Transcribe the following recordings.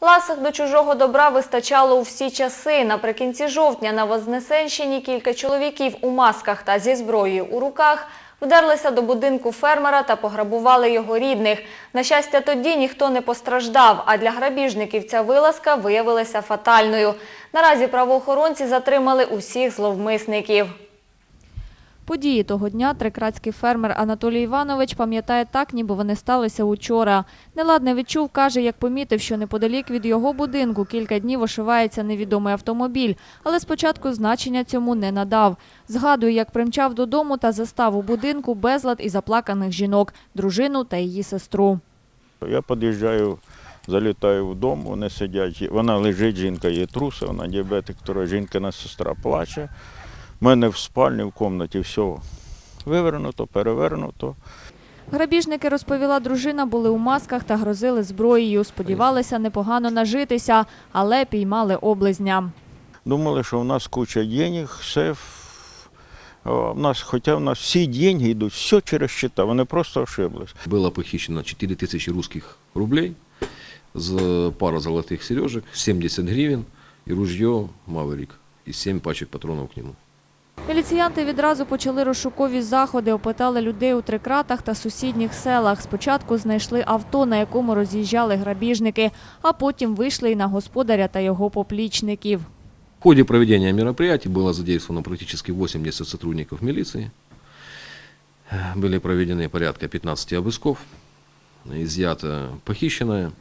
Ласих до чужого добра вистачало у всі часи. Наприкінці жовтня на Вознесенщині кілька чоловіків у масках та зі зброєю у руках вдерлися до будинку фермера та пограбували його рідних. На щастя, тоді ніхто не постраждав, а для грабіжників ця вилазка виявилася фатальною. Наразі правоохоронці затримали усіх зловмисників. Події того дня трикратський фермер Анатолій Іванович пам'ятає так, ніби вони сталися учора. Неладне відчув, каже, як помітив, що неподалік від його будинку кілька днів ошивається невідомий автомобіль, але спочатку значення цьому не надав. Згадує, як примчав додому та застав у будинку безлад і заплаканих жінок, дружину та її сестру. Я під'їжджаю, залітаю в дом, вони сидять, вона лежить, жінка є труса, вона діабетик, втора жінкина сестра плаче. У мене в спальні, в кімнаті все вивернуто, перевернуто. Грабіжники, розповіла дружина, були у масках та грозили зброєю. Сподівалися непогано нажитися, але піймали облизня. Думали, що в нас куча денег, все. в- а В нас, хоча в нас всі деньги йдуть, все через щита, вони просто ошиблись. Было похищено 4 тысячи русских рублей, з- пара золотых сережек, 70 гривен и ружье «Маверик» и 7 пачек патронов к нему. Міліціянти відразу почали розшукові заходи, опитали людей у трикратах та сусідніх селах. Спочатку знайшли авто, на якому роз'їжджали грабіжники, а потім вийшли і на господаря та його поплічників. В ходе проведения мероприятий было задействовано практически 80 сотрудников милиции. Э, Были проведены порядка 15 обысков, изъято похищенное,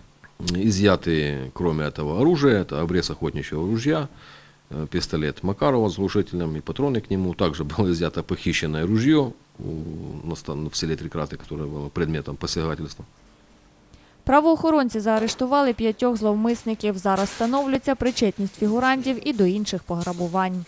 изъяты, кроме этого, оружие, это обрез охотничьего ружья, э, пистолет Макарова с глушителем и патроны к нему. Также было изъято похищенное ружье у- на стан- в селе Трикраты, которое было предметом посягательства. Правоохоронці заарештували п'ятьох зловмисників. Зараз встановлюється причетність фігурантів і до інших пограбувань.